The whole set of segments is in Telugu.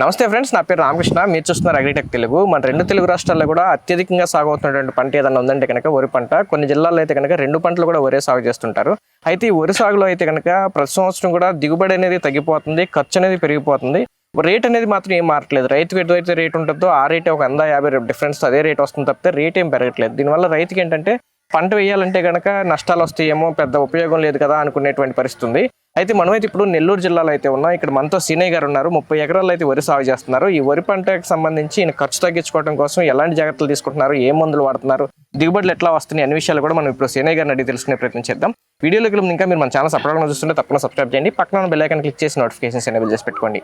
నమస్తే ఫ్రెండ్స్ నా పేరు రామకృష్ణ. మీరు చూస్తున్నారు అగ్రిటెక్ తెలుగు. మన రెండు తెలుగు రాష్ట్రాల్లో కూడా అత్యధికంగా సాగు అవుతున్నటువంటి పంట ఏదైనా ఉందంటే కనుక వరి పంట. కొన్ని జిల్లాల్లో అయితే కనుక రెండు పంటలు కూడా వరే సాగు చేస్తుంటారు. అయితే ఈ వరి సాగులో అయితే కనుక ప్రతి సంవత్సరం కూడా దిగుబడి అనేది తగ్గిపోతుంది ఖర్చు అనేది పెరిగిపోతుంది. రేట్ అనేది మాత్రం ఏం మారట్లేదు. రైతుకి ఏదైతే రేట్ ఉంటుందో ఆ రేట్ ఒక వంద యాభై డిఫరెన్స్ అదే రేట్ వస్తుంది తప్పితే రేట్ ఏం పెరగట్లేదు. దీనివల్ల రైతుకి ఏంటంటే పంట వేయాలంటే కనుక నష్టాలు వస్తాయేమో పెద్ద ఉపయోగం లేదు కదా అనుకునేటువంటి పరిస్థితి ఉంది అయితే మనమైతే ఇప్పుడు నెల్లూరు జిల్లాలో అయితే ఉన్నాం. ఇక్కడ మనతో సీనయ్య గారు ఉన్నారు. ముప్పై ఎకరాలు అయితే వరి సాగు చేస్తున్నారు. ఈ వరి పంటకు సంబంధించి ఈయన ఖర్చు తగ్గించుకోవడం కోసం ఎలాంటి జాగ్రత్తలు తీసుకుంటున్నారు? ఏ మందులు వాడుతున్నారు? దిగుబడులు ఎట్లా వస్తున్నాయి? అన్ని విషయాలు కూడా మనం ఇప్పుడు సీనయ్య గారిని అడిగి తెలుసుకునే ప్రయత్నం చేద్దాం. వీడియోలోకి ఇంకా మీరు మన ఛానల్ సపరేట్గా చూస్తుంటే తప్పకుండా సబ్స్క్రైబ్ చేయండి. పక్కన బెల్ ఐకాన్ క్లిక్ చేసి నోటిఫికేషన్స్ ఎనేబుల్ చేసి పెట్టుకోండి.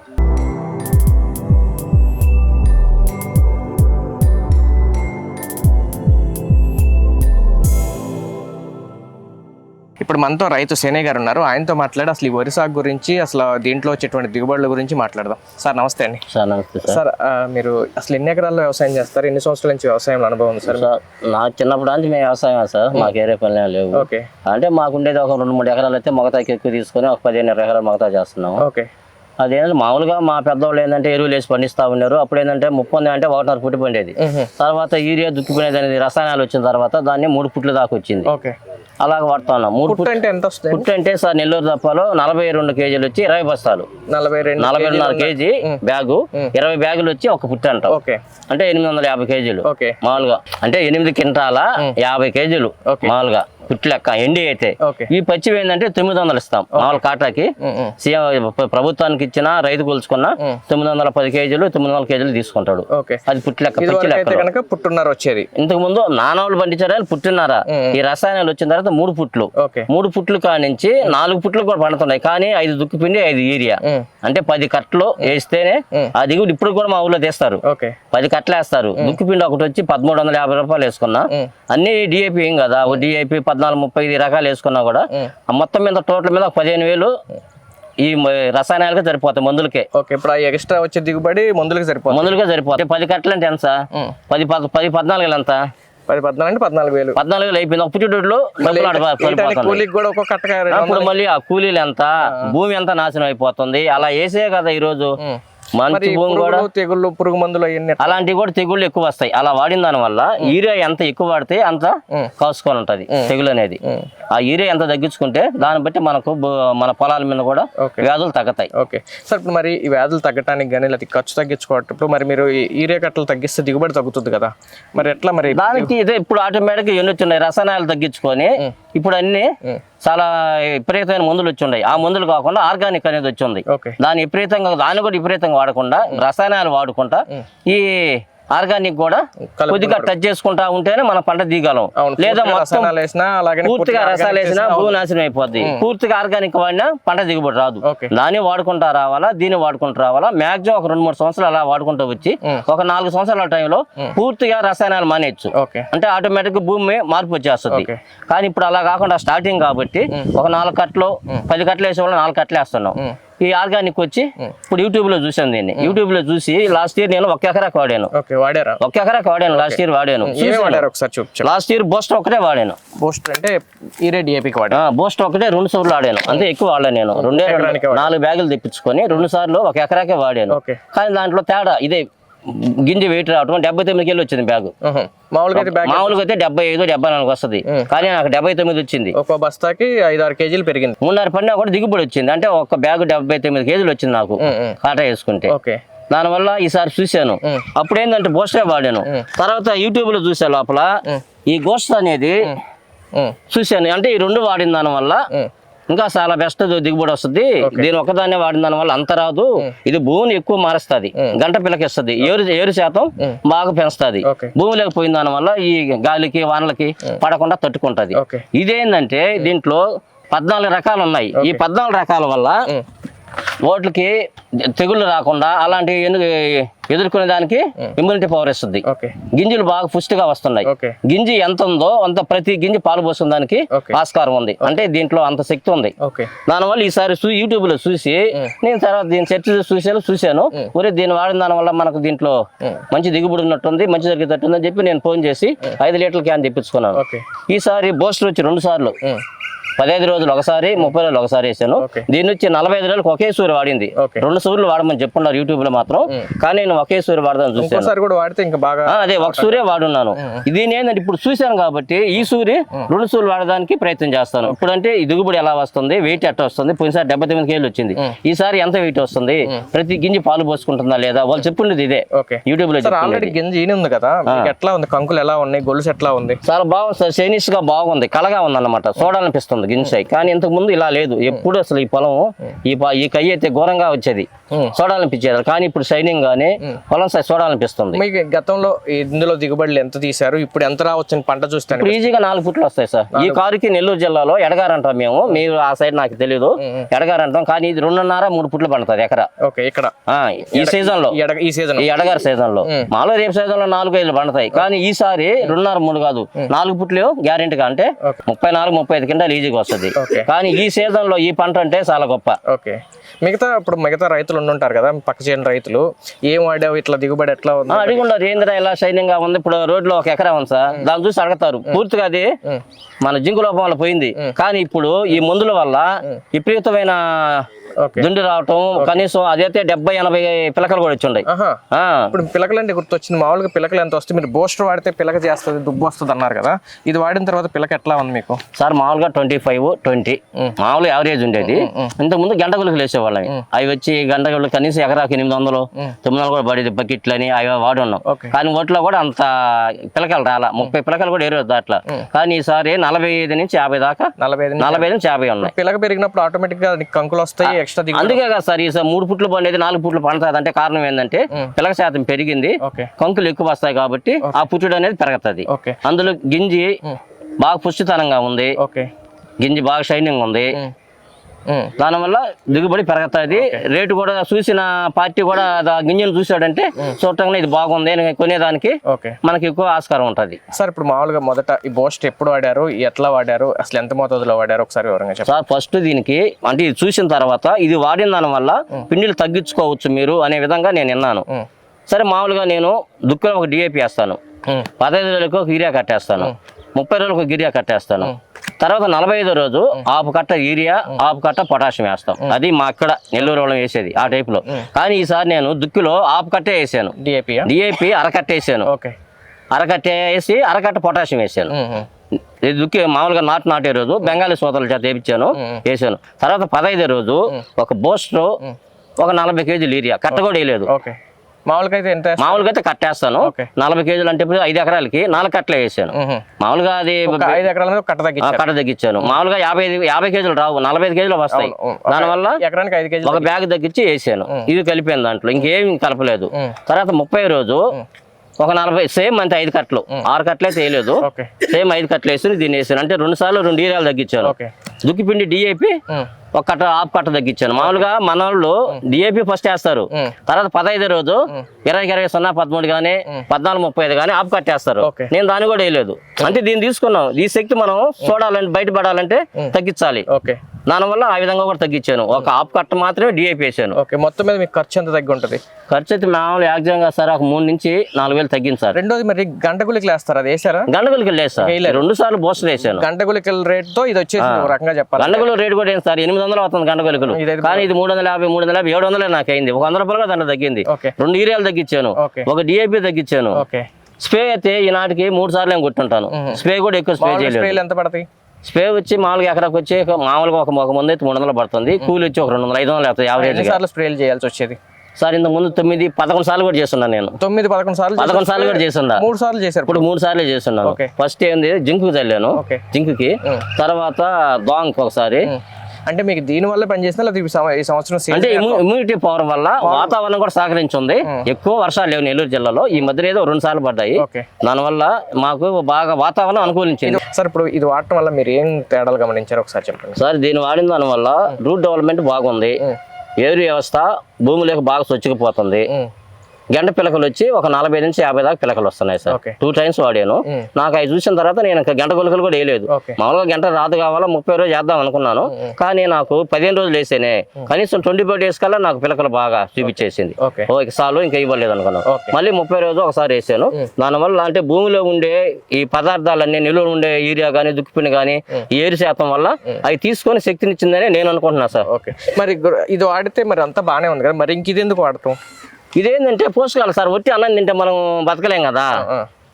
ఇప్పుడు మనతో రైతు సేనే గారు ఉన్నారు. ఆయనతో మాట్లాడి అసలు ఈ వరి సాగు గురించి అసలు దీంట్లో వచ్చేటువంటి దిగుబడుల గురించి మాట్లాడదాం. సార్ నమస్తే అండి. సార్ నమస్తే సార్. మీరు అసలు ఎన్ని ఎకరాల్లో వ్యవసాయం చేస్తారు? ఎన్ని సంవత్సరాల నుంచి వ్యవసాయం అనుభవం ఉంది సార్? నాకు చిన్నప్పుడు నుంచి మేము వ్యవసాయం సార్. మాకు ఏరే పనులు ఏం లేవు. ఓకే. అంటే మాకు ఉండేది ఒక రెండు మూడు ఎకరాలు అయితే మొగతాకి ఎక్కువ తీసుకొని ఒక పదిహేను ఇరవై ఎకరాలు మొగతా చేస్తున్నాము. ఓకే. అదేంటంటే మామూలుగా మా పెద్దవాళ్ళు ఏంటంటే ఎరువులు వేసి పండిస్తా ఉన్నారు అప్పుడు ఏంటంటే ముప్పొంది అంటే ఒకటిన్నర పుట్టి పండేది. తర్వాత యూరియా దుక్కిపోయినది అనేది రసాయనాలు వచ్చిన తర్వాత దాన్ని మూడు పుట్ల దాకా వచ్చింది. ఓకే. అలాగ వాడుతా ఉన్నాం. మూడు పుట్టు అంటే ఎంత వస్తుంది పుట్టు అంటే సార్ నెల్లూరు తప్పలో నలభై రెండు కేజీలు వచ్చి ఇరవై బస్తాలు. నలభై రెండు నలభై రెండున్నర కేజీ బ్యాగు. ఇరవై బ్యాగులు వచ్చి ఒక పుట్టి అంటాం. ఓకే. అంటే ఎనిమిది వందల యాభై కేజీలు. ఓకే. మామూలుగా. అంటే ఎనిమిది కింటాల యాభై కేజీలు మామూలుగా. పుట్టి లెక్క ఎండి అయితే ఈ పచ్చి ఏంటంటే తొమ్మిది వందలు ఇస్తాం మామూలు కాటాకి. సీఎం ప్ర- ప్రభుత్వానికి ఇచ్చిన రైతు కొలుచుకున్న తొమ్మిది వందల పది కేజీలు తొమ్మిది వందల కేజీలు తీసుకుంటాడు. అది పుట్టి లెక్క ఇది పచ్చి వరకు అయితే లెక్క కనుక పుట్టున్నర వచ్చేది. ఇంతకు ముందు నానవులు పండించారు కానీ పుట్టినారా? ఈ రసాయనాలు వచ్చిన తర్వాత మూడు పుట్లు. మూడు పుట్లు కానించి నాలుగు పుట్లు కూడా పండుతున్నాయి. కానీ ఐదు దుక్కి పిండి ఐదు యూరియా. మ్. అంటే పది కట్టలు వేస్తేనే ఆ దిగుడు ఇప్పుడు కూడా మా ఊళ్ళో తీస్తారు. పది కట్టలు వేస్తారు. దుక్కి పిండి ఒకటి వచ్చి పదమూడు వందల యాభై రూపాయలు వేసుకున్నా. అన్ని డిఏపి ఏం కదా డిఏపి పద్నాలుగు ముప్పై ఐదు రకాలు వేసుకున్నా కూడా మొత్తం మీద టోటల్ మీద పదిహేను వేలు ఈ రసాయనాలకే సరిపోతాయి మందులకే. ఓకే ఇప్పుడు ఆ ఎక్స్ట్రా వచ్చే దిగుబడి మందులకు సరిపోతుంది. మందులకే సరిపోతాయి. పది కట్టలు అంటే ఎంత? సార్? పది పద పది పద్నాలుగు ఎంత? పది పద్నాలుగు అంటే పద్నాలుగు వేలు. పద్నాలుగు వేలు అయిపోయింది. వేయటానికి పడిపోతుంది కూలికి కూడా ఒక్కొక్క కట్టగా మళ్ళీ ఆ కూలీలు ఎంత? భూమి ఎంత నాశనం అయిపోతుంది? అలా వేసే కదా ఈరోజు. మంచి భూమి కూడా తెగుళ్ళు పురుగు మందులు? అలాంటివి కూడా తెగుళ్ళు ఎక్కువ వస్తాయి. అలా వాడిన దాని వల్ల యూరియా ఎంత ఎక్కువ వాడితే అంత కాసుకొని ఉంటది తెగులు అనేది. ఆ యూరియా ఎంత తగ్గించుకుంటే దాన్ని బట్టి మనకు మన పొలాల మీద కూడా. వ్యాధులు తగ్గుతాయి. ఓకే. సార్ ఇప్పుడు మరి ఈ వ్యాధులు తగ్గడానికి కానీ లేకపోతే ఖర్చు తగ్గించుకోవటప్పుడు మరి మీరు ఈ ఈరియా కట్టలు తగ్గిస్తే దిగుబడి తగ్గుతుంది కదా. మరి ఎట్లా మరి? దానికి ఇదే ఇప్పుడు ఆటోమేటిక్ ఎన్ని వచ్చిన్నాయి రసాయనాలు తగ్గించుకొని ఇప్పుడు అన్ని చాలా విపరీతమైన మందులు వచ్చి ఉన్నాయి ఆ మందులు కాకుండా ఆర్గానిక్ అనేది వచ్చి ఉంది ఓకే. దాని విపరీతంగా దాన్ని కూడా విపరీతంగా వాడకుండా రసాయనాలు వాడుకుంటా ఈ ఆర్గానిక్ కూడా. కొద్దిగా టచ్ చేసుకుంటా ఉంటేనే మన పంట దిగలం. లేదా మొత్తం పూర్తిగా రసాలు వేసినా భూమి నాశనం అయిపోద్ది. పూర్తిగా ఆర్గానిక్ వాడినా పంట దిగుబడి రాదు. దాన్ని వాడుకుంటా రావాలా దీన్ని వాడుకుంటూ రావాలా? మాక్సిమం ఒక రెండు మూడు సంవత్సరాలు అలా వాడుకుంటూ వచ్చి ఒక నాలుగు సంవత్సరాల టైంలో పూర్తిగా రసాయనాలు మానేయచ్చు. అంటే ఆటోమేటిక్ భూమి మార్పు వచ్చేస్తుంది. కానీ ఇప్పుడు అలా కాకుండా స్టార్టింగ్ కాబట్టి ఒక నాలుగు కట్టలు పది కట్టలు వేసే వాళ్ళు నాలుగు కట్టలు వేస్తున్నాం. ఈ ఆర్గానిక్ వచ్చి ఇప్పుడు యూట్యూబ్లో చూసాను దీన్ని. యూట్యూబ్లో చూసి లాస్ట్ ఇయర్ నేను ఒక ఎకరాకు వాడాను. ఒక ఎకరాకు వాడాను లాస్ట్ ఇయర్ వాడాను. లాస్ట్ ఇయర్ బూస్ట్ ఒకటే వాడాను. బూస్ట్ అంటే బూస్ట్ ఒకటే రెండు సార్లు వాడాను. అంతే ఎక్కువ వాడాను నేను. రెండే. నాలుగు బ్యాగులు తెప్పించుకొని రెండు సార్లు ఒక ఎకరాకే వాడాను. కానీ దాంట్లో తేడా ఇదే గింజ వెయిట్ రావటం డెబ్బై తొమ్మిది కిలో వచ్చింది బ్యాగు. మామూలుగా అయితే బ్యాగ్ మామూలుగా అయితే డెబ్బై ఐదు డెబ్బై నాలుగు వస్తుంది. కానీ నాకు డెబ్బై తొమ్మిది వచ్చింది. ఒక్కో బస్తాకి ఐదు ఆరు కేజీలు పెరిగింది. మూడున్నర పడినా కూడా దిగుబడి వచ్చింది. అంటే ఒక బ్యాగ్ డెబ్బై తొమ్మిది కేజీలు వచ్చింది నాకు. కాటా వేసుకుంటే. ఓకే. దానివల్ల ఈసారి చూశాను. అప్పుడు ఏంటంటే బోస్టే వాడాను. తర్వాత యూట్యూబ్లో చూసా లోపల ఈ గోస్ట్ అనేది. చూశాను. అంటే ఈ రెండు వాడిన దాని వల్ల. ఇంకా చాలా బెస్ట్ దిగుబడి వస్తుంది. దీని ఒక్కదాన్నే వాడిన దాని వల్ల అంత రాదు. ఇది భూమిని ఎక్కువ మారుస్తుంది. గంట పిల్లకిస్తుంది ఏరు ఏరు శాతం బాగా పెంచుతుంది. ఓకే. భూమిలోకి పోయిన దాని వల్ల ఈ గాలికి వానలకి పడకుండా తట్టుకుంటది. ఇదేంటంటే దీంట్లో పద్నాలుగు రకాలు ఉన్నాయి ఈ పద్నాలుగు రకాల వల్ల ఓట్లకి తెగుళ్ళు రాకుండా అలాంటి ఎదుర్కొనే దానికి ఇమ్యూనిటీ పవర్ ఇస్తుంది. గింజలు బాగా పుష్టిగా వస్తున్నాయి. గింజ ఎంత ఉందో అంత ప్రతి గింజ పాలు పోసిన దానికి. ఆస్కారం ఉంది. అంటే దీంట్లో అంత శక్తి ఉంది. దానివల్ల ఈసారి యూట్యూబ్లో చూసి నేను తర్వాత దీని సెర్చ్ చేసి చూశాను. ఒరే దీన్ని వాడిన దాని వల్ల మనకు దీంట్లో మంచి దిగుబడి ఉన్నట్టుంది మంచి జరిగేటట్టుంది అని చెప్పి నేను ఫోన్ చేసి ఐదు లీటర్ల క్యాన్ తెప్పించుకున్నాను. ఓకే. ఈసారి బోస్టర్ వచ్చి రెండు సార్లు. పదహైదు రోజులు ఒకసారి ముప్పై రోజులు ఒకసారి వేసాను. దీని నుంచి నలభై ఐదు రోజులకు ఒకే సూర్య వాడింది. రెండు సూర్యులు వాడమని చెప్పున్నారు యూట్యూబ్లో మాత్రం కానీ నేను ఒకే సూర్య వాడదాని చూసాను కూడా వాడితే ఇంకా బాగా అదే ఒక సూర్య వాడున్నాను. ఇది ఏంటంటే ఇప్పుడు చూశాను కాబట్టి ఈ సూర్య రెండు సూర్యులు వాడడానికి ప్రయత్నం చేస్తాను. ఇప్పుడు అంటే ఈ దిగుబడి ఎలా వస్తుంది? వెయిట్ ఎట్లా వస్తుంది? పోయినసారి డెబ్బై తొమ్మిది కేజీలు వచ్చింది. ఈసారి ఎంత వెయిట్ వస్తుంది? ప్రతి గింజి పాలు పోసుకుంటుందా లేదా? వాళ్ళు చెప్పుండేది ఇదే. యూట్యూబ్లో ఆల్రెడీ గింజ ఉంది కదా. ఎట్లా ఉంది? కంకులు ఎలా ఉన్నాయి? గొలుసు ఎట్లా ఉంది? చాలా బాగుంది సార్. చైనీస్గా బాగుంది. కలగా ఉంది అనమాట చూడాలనిపిస్తుంది గింజాయి కానీ ఇంతకు ముందు ఇలా లేదు. ఎప్పుడు అసలు ఈ పొలం ఈ ఈ కయ్య అయితే ఘోరంగా వచ్చేది. చూడాలనిపించేది. కానీ ఇప్పుడు షైనింగ్ గానీ పొలం చూడాలనిపిస్తుంది. మీకు గతంలో ఇందులో దిగుబడులు ఎంత తీశారు? ఇప్పుడు ఎంత రావచ్చు పంట చూస్తాను ఈజీగా నాలుగు ఫుట్లు వస్తాయి సార్. ఈ కారుకి నెల్లూరు జిల్లాలో ఎడగారంటాం మేము. మీరు ఆ సైడ్ నాకు తెలియదు ఎడగారంటాం. కానీ ఇది రెండున్నర మూడు ఫుట్లు పండుతుంది ఎకరా. ఓకే ఇక్కడ. ఈ సీజన్లో ఈ ఎడ- ఈ సీజన్ ఈ ఎడగారు సీజన్లో మాలో రేపు సీజన్లో నాలుగు ఐదు పండుతాయి. కానీ ఈసారి రెండున్నర మూడు కాదు. నాలుగు పుట్లు గ్యారెంటీగా అంటే. ముప్పై నాలుగు ముప్పై ఐదు కింటాలు ఈజీగా వస్తుంది. ఓకే. కానీ ఈ సీజన్లో ఈ పంట అంటే చాలా గొప్ప. ఓకే. మిగతా ఇప్పుడు మిగతా రైతులు ఉండుంటారు కదా పక్క చేయని రైతులు ఏం వాడావు ఇట్లా దిగుబడి ఎట్లా ఉంది? అడిగి ఉండదు. ఏందిరా ఇలా షైనింగ్గా ఉంది? ఇప్పుడు రోడ్లో ఒక ఎకరా ఉంది సార్. దాన్ని చూసి అడగతారు. పూర్తిగా అది మన జింకు లోపం వల్ల పోయింది. కానీ ఇప్పుడు ఈ మందుల వల్ల విపరీతమైన దుండి రావటం కనీసం అదైతే డెబ్బై ఎనభై పిలకలు కూడా వచ్చి ఇప్పుడు పిలకలు అంటే గుర్తొచ్చింది మామూలుగా పిలకలు ఎంత వస్తుంది మీరు బూస్టర్ వాడితే పిలక చేస్తుంది దుబ్బు వస్తుంది అన్నారు కదా. ఇది వాడిన తర్వాత పిలక ఎట్లా ఉంది మీకు? సార్ మామూలుగా ట్వంటీ ఫైవ్ ట్వంటీ. మామూలు యావరేజ్ ఉండేది. ఇంతకు ముందు గంట గులికలు వేసేవాళ్ళం. అవి వచ్చి గంట గులికలు కనీసం ఎకరాకి ఎనిమిది వందలు తొమ్మిది వందలు కూడా పడేది బకెట్లు అని అవి వాడి ఉన్నాం. కానీ వాటిలో కూడా అంత పిలకలు రాలా. ముప్పై పిలకలు కూడా ఏరు దాంట్లో. కానీ ఈసారి నలభై ఐదు నుంచి యాభై దాకా నలభై నలభై నుంచి యాభై ఉన్నాయి. పిలక పెరిగినప్పుడు ఆటోమేటిక్గా కంకులు వస్తాయి ఎక్స్ట్రా అందుకే కదా సార్ ఈసారి మూడు పుట్లు పండేది నాలుగు పుట్లు పండుతుంది అంటే కారణం ఏంటంటే పిలక శాతం పెరిగింది కంకులు ఎక్కువ వస్తాయి కాబట్టి ఆ పుట్టుడు అనేది పెరుగుతుంది. ఓకే. అందులో గింజి బాగా పుష్టితనంగా ఉంది. గింజి బాగా షైనింగ్ ఉంది. దానివల్ల దిగుబడి పెరుగుతుంది. రేటు కూడా చూసిన పార్టీ కూడా గింజను చూసాడంటే చూడటంలో ఇది బాగుంది అని కొనేదానికి ఓకే. మనకి ఎక్కువ ఆస్కారం ఉంటుంది. సార్ ఇప్పుడు మామూలుగా మొదట ఈ బోస్ట్ ఎప్పుడు వాడారు? ఎట్లా వాడారు? అసలు ఎంత మోతాదులో వాడారు? ఒకసారి వివరంగా సార్ ఫస్ట్ దీనికి అంటే ఇది చూసిన తర్వాత ఇది వాడిన దాని వల్ల పిండిలు తగ్గించుకోవచ్చు మీరు అనే విధంగా నేను విన్నాను. సరే మామూలుగా నేను దుక్కులో ఒక డిఏపి వేస్తాను. పదహైదు రోజులకు ఒక యూరియా కట్టేస్తాను. ముప్పై రోజులకు ఒక యూరియా కట్టేస్తాను. తర్వాత నలభై ఐదో రోజు ఆపు కట్ట యూరియా ఆపు కట్ట పొటాషియం వేస్తాం. అది మా అక్కడ నెల్లూరు వాళ్ళం వేసేది ఆ టైప్లో. కానీ ఈసారి నేను దుక్కిలో ఆపు కట్టే వేసాను. డిఏపి అరకట్ట వేసాను. ఓకే. అరకట్ట వేసి అరకట్ట పొటాషియం వేసాను. దుక్కి మామూలుగా నాటు నాటే రోజు బెంగాలీ సోదరుల చేత వేపించాను వేసాను. తర్వాత పదహైదో రోజు ఒక బోస్టర్ ఒక నలభై కేజీలు యూరియా. కట్ట కూడా వేయలేదు. ఓకే. మామూలుగా అయితే ఎంత? మామూలుగా అయితే కట్టేస్తాను. నలభై కేజీలు అంటే ఇప్పుడు ఐదు ఎకరాలకి నాలుగు కట్టలే వేసాను. మామూలుగా అది ఒక ఐదు ఎకరాల కట్ట ఆ, తగ్గించారు. కట్ట తగ్గించాను. మామూలుగా యాభై యాభై కేజీలు రావు. నలభై ఐదు కేజీలు వస్తాయి. దానివల్ల ఎకరానికి ఐదు కేజీలు ఒక బ్యాగ్ తగ్గించి వేసాను. ఇది కలిపాను దాంట్లో. ఇంకేం కలపలేదు. తర్వాత ముప్పై రోజు ఒక నలభై సేమ్ అంతే ఐదు కట్టలు. ఆరు కట్టలు ఓకే. సేమ్ ఐదు కట్టలు వేసి దీన్ని వేసాను. అంటే రెండు సార్లు రెండు ఈరాలు తగ్గించాను. దుక్కిపిండి డిఏపి. ఒక కట్ట ఆపు కట్ట తగ్గించాను. మామూలుగా మన వాళ్ళు డిఏపి ఫస్ట్ వేస్తారు. తర్వాత పదహైదు రోజు ఇరవై ఇరవై సున్నా పదమూడు కానీ పద్నాలుగు ముప్పై ఐదు కానీ ఆపు కట్టేస్తారు. నేను దాన్ని కూడా వేయలేదు. అంటే దీన్ని తీసుకున్నాం. ఈ శక్తి మనం చూడాలంటే బయటపడాలంటే తగ్గించాలి. ఓకే. దానివల్ల ఆ విధంగా కూడా తగ్గించాను. ఒక ఆపు కట్ట మాత్రమే డిఏపి వేసాను. ఓకే మొత్తం మీద మీకు ఖర్చు ఎంత తగ్గి ఉంటుంది ఖర్చు అయితే మామూలు యాక్సిడెంట్ సార్ ఒక మూడు నుంచి నాలుగు వేలు తగ్గించాలి రెండోది మరి గంట గులికలు వేస్తారు? అది వేసారా? గండగులకి లేదు సార్. రెండు సార్లు బోస్టర్ వేసాను. గంట గులికల రేట్తో ఇది వచ్చేసి రకంగా చెప్పాలి గండగులు రేటు కూడా ఏంటి సార్? ఎనిమిది వందలు అవుతుంది గండగులకులు ఇదైతే కానీ ఇది మూడు వందల యాభై మూడు వందల యాభై ఏడు వందలే నాకు అయింది. ఒక వంద రూపాయలు దాంట్లో తగ్గింది. రెండు ఈరియాలు తగ్గించాను. ఒక డిఏపి తగ్గించాను. స్ప్రే అయితే ఈనాటికి మూడు సార్లు నేను కొట్టుంటాను. స్ప్రే కూడా ఎక్కువ స్ప్రే చేయలేదు. ఎంత పడతాయి? స్ప్రే వచ్చి మామూలుగా ఎకరాకి వచ్చి మామూలుగా ఒక ఒక ముందు అయితే మూడు వందలు పడుతుంది. కూలి వచ్చి ఒక రెండు వందలు ఐదు వందలు అవుతుంది యావరేజ్ సార్లు స్ప్రేలు చేయాల్సి వచ్చేది? సార్ ఇంత ముందు తొమ్మిది పదకొండు సార్లు కూడా చేస్తున్నాను నేను. తొమ్మిది పదకొండు సార్లు పదకొండు. సార్లు కూడా చేస్తున్నా. మూడు సార్లు చేశారు. ఇప్పుడు మూడు సార్లు చేస్తున్నాను. ఫస్ట్ ఏంది? జింకు చల్లాను జింకుకి. తర్వాత దోంగ్ ఒకసారి. అంటే మీకు దీని వల్ల పనిచేసిన ఈ సంవ- ఈ సంవత్సరం అంటే ఇమ్యూ- ఇమ్యూనిటీ పవర్ వల్ల వాతావరణం కూడా సహకరించింది. ఎక్కువ వర్షాలు లేవు నెల్లూరు జిల్లాలో. ఈ మధ్య ఏదో రెండు సార్లు పడ్డాయి. దానివల్ల మాకు బాగా వాతావరణం అనుకూలించింది. సార్ ఇప్పుడు ఇది వాడటం వల్ల మీరు ఏం తేడాలు గమనించారు ఒకసారి చెప్పండి. సార్ దీన్ని వాడిన దాని వల్ల రూట్ డెవలప్మెంట్ బాగుంది. ఏరు వ్యవస్థ భూమిలోకి బాగా స్వచ్ఛకపోతుంది ఉమ్. గంట పిలకలు వచ్చి ఒక నలభై నుంచి యాభై దాకా పిలకలు వస్తున్నాయి సార్. టూ టైమ్స్ వాడాను. నాకు అవి చూసిన తర్వాత నేను ఇంకా గంట గులకలు కూడా వేయలేదు. మామూలుగా గంట రాదు కావాలా ముప్పై రోజులు చేద్దాం అనుకున్నాను. కానీ నాకు పదిహేను రోజులు వేసేనే. కనీసం ట్వంటీ ఫైవ్ డేస్ కల్లా నాకు పిలకలు బాగా చూపించేసింది. ఓకే. సార్లు ఇంకా ఇవ్వలేదు అనుకున్నాను. మళ్ళీ ముప్పై రోజులు ఒకసారి వేసాను. దానివల్ల అంటే భూమిలో ఉండే ఈ పదార్థాలన్నీ నిలువ ఉండే యూరియా కానీ దుక్కిపిండి కానీ ఏరు శాతం వల్ల అవి తీసుకొని శక్తినిచ్చిందని నేను అనుకుంటున్నా సార్. ఓకే. మరి ఇది వాడితే మరి అంతా బాగానే ఉంది కదా. మరి ఇంక ఇది ఎందుకు వాడతాం? ఇదేంటంటే పోసుకోవాలి సార్ ఒట్టి అన్నం తింటే మనం బతకలేం కదా.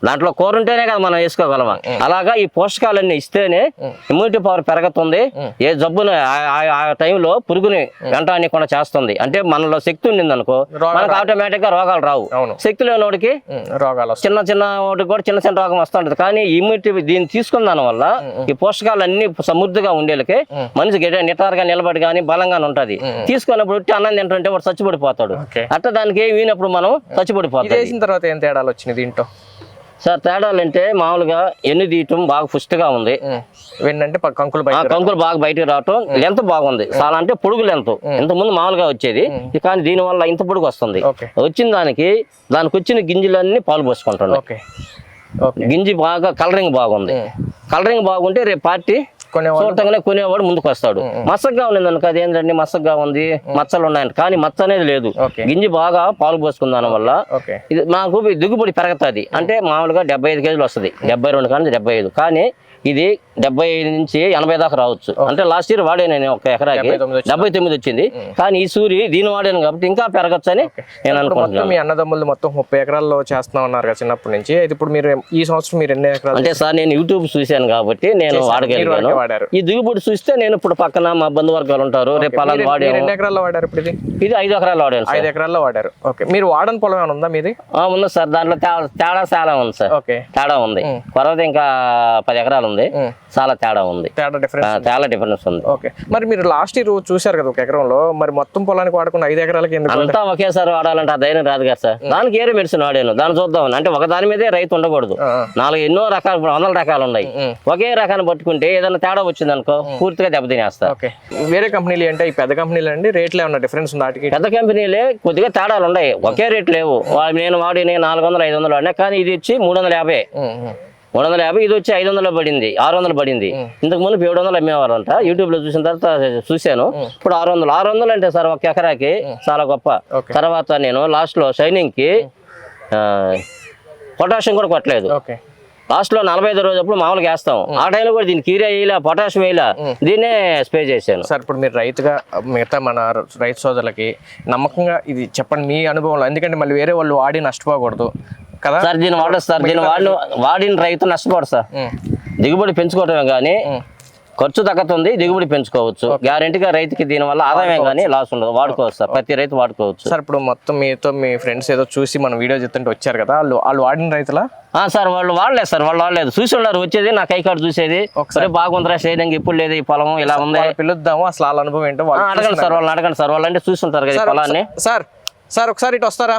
దాంట్లో కూర ఉంటేనే కదా మనం వేసుకోగలమా? అలాగా ఈ పోషకాలన్నీ ఇస్తేనే ఇమ్యూనిటీ పవర్ పెరుగుతుంది. ఏ జబ్బుని ఆ- టైంలో పురుగుని వెంటాడకుండా చేస్తుంది. అంటే మనలో శక్తి ఉండింది అనుకో మనకు ఆటోమేటిక్గా రోగాలు రావు. శక్తి లేనివాడికి రోగాలు చిన్న చిన్న వాటికి కూడా చిన్న చిన్న రోగం వస్తుంటది. కానీ ఇమ్యూనిటీ దీన్ని తీసుకున్న దాని వల్ల ఈ పోషకాలు అన్ని సమృద్ధిగా ఉండేలకి మనిషి గెట నిటారుగా నిలబడి కానీ బలంగా ఉంటది. తీసుకున్నప్పుడు అన్నం తింటుంటే వాడు చచ్చిపడిపోతాడు. అట్లా దానికి ఏం వీనప్పుడు మనం చచ్చిపడిపోతాం తర్వాత ఏం తేడాలు వచ్చినాయి దీంట్లో? సార్ తేడాలంటే మామూలుగా ఎన్ని తీయటం బాగా పుష్టిగా ఉంది. ఏంటంటే కంకులు కంకులు బాగా బయటకు రావటం లెంత్ బాగుంది. చాలా అంటే పొడుగు లెంత్. ముందు మామూలుగా వచ్చేది. కానీ దీని వల్ల ఇంత పొడుగు వస్తుంది. వచ్చిన దానికి దానికి వచ్చిన గింజలన్నీ పాలు పోసుకుంటున్నాయి ఓకే. గింజి బాగా కలరింగ్ బాగుంది. కలరింగ్ బాగుంటే రేపు పార్టీ చూడటంగానే కొనేవాడు ముందుకు వస్తాడు. మచ్చగా ఉంది అనుకో అదేంటండి మచ్చగా ఉంది? మచ్చలు ఉన్నాయంట. కానీ మచ్చ అనేది లేదు. గింజి బాగా పాలు పోసుకున్న వల్ల ఇది మాకు దిగుబడి పెరుగుతుంది. అంటే మామూలుగా డెబ్బై ఐదు కేజీలు వస్తుంది. డెబ్బై రెండు కానీ డెబ్బై ఐదు. కానీ ఇది డెబ్బై ఐదు నుంచి ఎనభై దాకా రావచ్చు. అంటే లాస్ట్ ఇయర్ వాడే నేను ఒక ఎకరాకి. డెబ్బై తొమ్మిది వచ్చింది. కానీ ఈ సూరి దీని వాడాను కాబట్టి ఇంకా పెరగచ్చు అని నేను అనుకుంటున్నాను. మీ అన్నదమ్ములు మొత్తం ముప్పై ఎకరాల్లో చేస్తున్నా ఉన్నారు కదా చిన్నప్పటి నుంచి. ఇప్పుడు మీరు ఈ సంవత్సరం మీరు ఎన్ని ఎకరాలు అంటే సార్ నేను యూట్యూబ్ చూశాను కాబట్టి నేను వాడగలిగాను. ఈ దిగుబడి చూస్తే నేను ఇప్పుడు పక్కన మా బంధువర్గాలు ఉంటారు. రేపు అలా వాడాము. ఎన్ని ఎకరాల్లో వాడారు ఇప్పుడు ఇది? ఇది ఐదు ఎకరాలు వాడాను ఐదు ఎకరాల్లో వాడారు. ఓకే. మీరు వాడని పొలం ఏమైనా ఉందా మీది? ఉంది సార్. దాంట్లో తేడా చాలా ఉంది సార్. ఓకే. తేడా ఉంది. కొరత ఇంకా పది ఎకరాలు ఉంది. ఉమ్. చాలా తేడా ఉంది. తేడా డిఫరెన్స్ చాలా డిఫరెన్స్ ఉంది. ఓకే. మరి మీరు లాస్ట్ ఇయర్ చూశారు కదా ఒక ఎకరంలో. మరి మొత్తం పొలానికి వాడకుండా ఐదు ఎకరాలకి అంతా ఒకేసారి వాడాలంటే ఆ ధైర్యం రాదు కదా సార్. దానికి ఏరే మెడిసిన్ వాడాను. దాన్ని చూద్దాం అంటే ఒక దాని మీదే రైతు ఉండకూడదు. నాలుగు ఎన్నో రకాలు వందల రకాలు ఉన్నాయి. ఒకే రకాన్ని పట్టుకుంటే ఏదైనా తేడా వచ్చింది అనుకో పూర్తిగా దెబ్బతినేస్తా. ఓకే. వేరే కంపెనీలు అంటే ఈ పెద్ద కంపెనీలు అండి రేట్లు ఏమన్నా డిఫరెన్స్ ఉంది వాటికి? పెద్ద కంపెనీలే కొద్దిగా తేడాలు ఉన్నాయి. ఒకే రేట్ లేవు. నేను వాడిన నాలుగు వందలు ఐదు వందలు వాడినా కానీ ఇది వచ్చి మూడు వందల యాభై. మూడు వందల యాభై ఇది వచ్చి ఐదు వందలు పడింది ఆరు వందలు పడింది ఇంతకు ముందు ఏడు వందలు అమ్మేవారంట యూట్యూబ్లో చూసిన తర్వాత చూశాను. ఇప్పుడు ఆరు వందలు ఆరు వందలు అంటే సార్ ఒక ఎకరాకి చాలా గొప్ప. తర్వాత నేను లాస్ట్లో షైనింగ్కి పొటాషియం కూడా కొట్టలేదు. ఓకే. లాస్ట్లో నలభై ఐదు రోజు మామూలుగా వేస్తాం. ఆ టైంలో కూడా దీనికి కీరియా వేయలే పొటాషియం వేయలే దీన్నే స్ప్రే చేశాను. సార్ ఇప్పుడు మీరు రైతుగా మిగతా మన రైతు సోదరులకి నమ్మకంగా ఇది చెప్పండి మీ అనుభవంలో ఎందుకంటే మళ్ళీ వేరే వాళ్ళు వాడి నష్టపోకూడదు. కదా? సార్ దీన్ని వాడదు సార్ దీన్ని వాడిన వాడిన రైతు నష్టపోడు సార్. దిగుబడి పెంచుకోవటమే కానీ ఖర్చు తగ్గుతుంది దిగుబడి పెంచుకోవచ్చు. గ్యారెంటీగా రైతుకి దీని వల్ల ఆదాయం కానీ లాస్ ఉండదు వాడుకోవచ్చు సార్. ప్రతి రైతు వాడుకోవచ్చు. సార్ ఇప్పుడు మొత్తం మీతో మీ ఫ్రెండ్స్ ఏదో చూసి మన వీడియో చెప్తుంటే వచ్చారు కదా వాళ్ళు వాళ్ళు వాడిన రైతులా? ఆ సార్ వాళ్ళు వాడలేదు సార్ వాళ్ళు వాడలేదు. చూసి ఉన్నారు వచ్చేది నా కై కార్డు చూసేది. ఒకసారి బాగుందిరా షేడింగ్ ఇప్పుడు లేదు ఈ పొలం ఇలా ఉంది. పిలుద్దాము అసలు వాళ్ళ అనుభవం ఏంటో అడగండి సార్ వాళ్ళని అడగండి సార్ వాళ్ళు అంటే చూస్తుంటారు కదా ఈ పొలాన్ని. సార్ సార్ ఒకసారి ఇటు వస్తారా?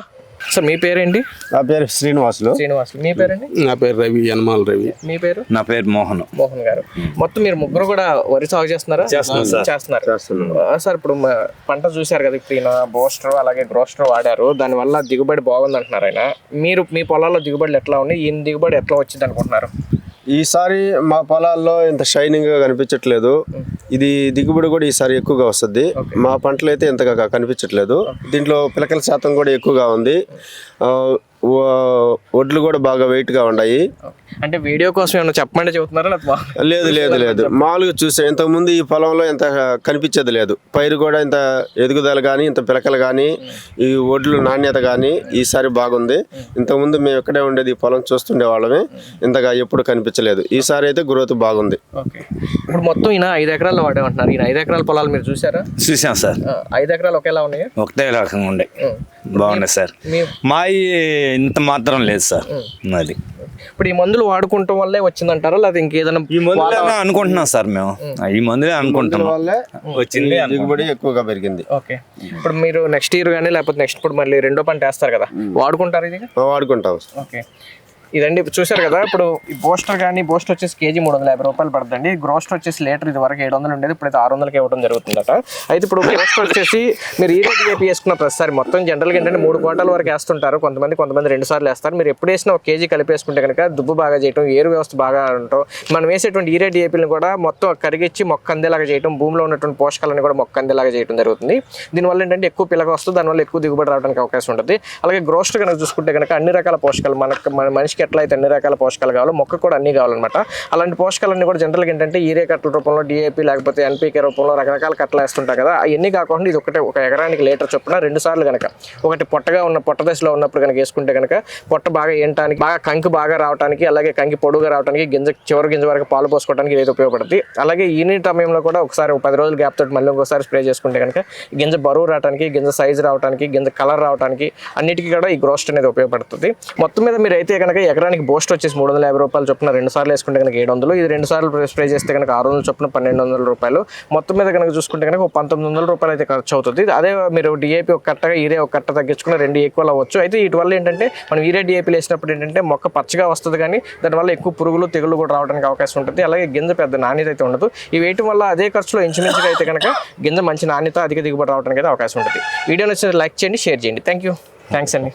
సార్ మీ పేరేంటి? నా పేరు శ్రీనివాసులు. శ్రీనివాస్ మీ పేరండి? నా పేరు రవి యనమాల రవి. మీ పేరు? నా పేరు మోహన్. మోహన్ గారు. మొత్తం మీరు ముగ్గురు కూడా వరి సాగు చేస్తున్నారా? చేస్తున్నారు. ఆ, సార్ ఇప్పుడు మ- పంట చూశారు కదా ఇప్పుడు ఈయన బోస్టర్ అలాగే గ్రోస్టర్ వాడారు. దాని వల్ల దిగుబడి బాగుంది అంటున్నారు ఆయన. మీరు మీ పొలాల్లో దిగుబడులు ఎట్లా ఉన్నాయి? ఈయన దిగుబడి ఎట్లా వచ్చింది అనుకుంటున్నారు? ఈసారి మా పొలాల్లో ఇంత షైనింగ్గా కనిపించట్లేదు. ఇది దిగుబడి కూడా ఈసారి ఎక్కువగా వస్తుంది. మా పంటలు అయితే ఇంతగా కనిపించట్లేదు. దీంట్లో పిలకల శాతం కూడా ఎక్కువగా ఉంది. వడ్లు కూడా బాగా వెయిట్గా ఉన్నాయి అంటే వీడియో కోసం ఏమైనా చెప్పమంటే చెబుతున్నారా లేదు లేదు లేదు. మామూలుగా చూసా ఇంతకు ముందు ఈ పొలంలో ఇంత కనిపించేది లేదు. పైరు కూడా ఇంత ఎదుగుదల కానీ ఇంత పిలకలు కానీ ఈ ఒడ్లు నాణ్యత కానీ ఈసారి బాగుంది. ఇంతకుముందు మేము ఇక్కడే ఉండేది ఈ పొలం చూస్తుండే వాళ్ళమే. ఇంతగా ఎప్పుడు కనిపించలేదు. ఈసారి అయితే గ్రోత్ బాగుంది. ఓకే. ఇప్పుడు మొత్తం ఈయన ఐదు ఎకరాల్లో వాడేమంటున్నారు. ఈయన ఐదు ఎకరాల పొలాలు మీరు చూసారా చూసాం సార్. ఐదు ఎకరాలు ఒకేలా ఉన్నాయా? ఒకటే రకంగా ఉండే. బాగుండే సార్. మాయి ఇంత మాత్రం లేదు సార్. అది ఇప్పుడు ఈ మందులు వాడుకుంటాం వల్లే వచ్చిందంటారా? లేదా ఇంకేదైనా ఈ మందులే అనుకుంటున్నాం సార్ మేము. ఈ మందులే అనుకుంటున్నాం. వల్లే వచ్చింది దిగుబడి ఎక్కువగా పెరిగింది. ఓకే. ఇప్పుడు మీరు నెక్స్ట్ ఇయర్ కానీ లేకపోతే నెక్స్ట్ ఇప్పుడు మళ్ళీ రెండో పంట వేస్తారు కదా. వాడుకుంటారు ఇది? వాడుకుంటాం. ఓకే. ఇదండి చూశారు కదా ఇప్పుడు ఈ బూస్టర్ కానీ బూస్టర్ వచ్చేసి కేజీ మూడు వందల యాభై రూపాయలు పడుతుంది గ్రోస్టర్ వచ్చేసి లీటర్ ఇది వరకు ఏడు వందలు ఉండేది ఇప్పుడైతే ఆరు వందలకి ఇవ్వడం జరుగుతుందట. అయితే ఇప్పుడు గ్రోస్టర్ వచ్చేసి మీరు ఈ రేట్ ఏపీ వేసుకున్న ప్రతిసారి మొత్తం జనరల్గా ఏంటంటే మూడు కోటల వరకు వేస్తుంటారు. కొంతమంది కొంతమంది రెండు సార్లు వేస్తారు. మీరు ఎప్పుడు వేసినా ఒక కేజీ కలిపేసుకుంటే కనుక దుబ్బు బాగా చేయటం ఏరు వ్యవస్థ బాగా ఉండటం మనం వేసేటువంటి ఈ రేట్ ఏపీలను కూడా మొత్తం కరిగించి మొక్క అందేలాగా చేయటం భూమిలో ఉన్నటువంటి పోషకాలను కూడా మొక్క అందేలాగా చేయడం జరుగుతుంది. దీనివల్ల ఏంటంటే ఎక్కువ పిల్లగా వస్తుంది దానివల్ల ఎక్కువ దిగుబడి రావడానికి అవకాశం ఉంటుంది. అలాగే గ్రోస్టర్ కనుక చూసుకుంటే కనుక అన్ని రకాల పోషకాలు మనకు మన మనిషికి ఎట్లా అయితే అన్ని రకాల పోషకాలు కావాలో మొక్క కూడా అన్ని కావాలన్నమాట. అలాంటి పోషకాలన్నీ కూడా జనరల్గా ఏంటంటే ఈరే కట్టల రూపంలో డిఏపి లేకపోతే ఎన్పీకే రూపంలో రకరకాల కట్టలు వేస్తుంటాం కదా అవన్నీ కాకుండా ఇది ఒకటే ఒక ఎకరానికి లీటర్ చొప్పున రెండు సార్లు కనుక ఒకటి పొట్టగా ఉన్న పొట్ట దశలో ఉన్నప్పుడు కనుక వేసుకుంటే కనుక పొట్ట బాగా ఏంటానికి బాగా కంకి బాగా రావడానికి అలాగే కంకి పొడుగా రావడానికి గింజ చివరి గింజ వరకు పాలు పోసుకోవడానికి ఇది ఉపయోగపడుతుంది అలాగే ఈని సమయంలో కూడా ఒకసారి ఒక పది రోజులు గ్యాప్ తోటి మళ్ళీ ఇంకోసారి స్ప్రే చేసుకుంటే కనుక గింజ బరువు రావడానికి గింజ సైజు రావడానికి గింజ కలర్ రావడానికి అన్నిటికీ కూడా ఈ గ్రోస్ట్ అనేది ఉపయోగపడుతుంది. మొత్తం మీద మీరు అయితే కనుక ఎకరానికి బోస్ట్ వచ్చేసి మూడు వందల యాభై రూపాయలు చొప్పున రెండు సార్లు వేసుకుంటే కనుక ఏడు వందలు. ఇది రెండు సార్లు స్ప్రే చేస్తే కనుక ఆరు వందల చొప్పున పన్నెండు వందల రూపాయలు. మొత్తం మీద కనుక చూసుకుంటే కనుక ఒక పంతొమ్మిది వందల రూపాయలు అయితే ఖర్చు అవుతుంది. అదే మీరు డిఏపి ఒక కట్టగా ఈరే ఒక కట్ట తగ్గించుకున్న రెండు ఈక్వల్ అవ్వచ్చు. అయితే వీటి వల్ల ఏంటంటే మనం ఈరే డిఏపీలు వేసినప్పుడు ఏంటంటే మొక్క పచ్చగా వస్తుంది కానీ దానివల్ల ఎక్కువ పురుగులు తెగులు కూడా రావడానికి అవకాశం ఉంటుంది. అలాగే గింజ పెద్ద నాణ్యత అయితే ఉండదు. ఇవి వేయటం వల్ల అదే ఖర్చులో ఇంచుమించుగా అయితే కనుక గింజ మంచి నాణ్యత అధిక దిగుబడి రావడానికి అయితే అవకాశం ఉంటుంది. వీడియో నచ్చితే లైక్ చేయండి షేర్ చేయండి. థ్యాంక్ యూ థ్యాంక్స్ అండి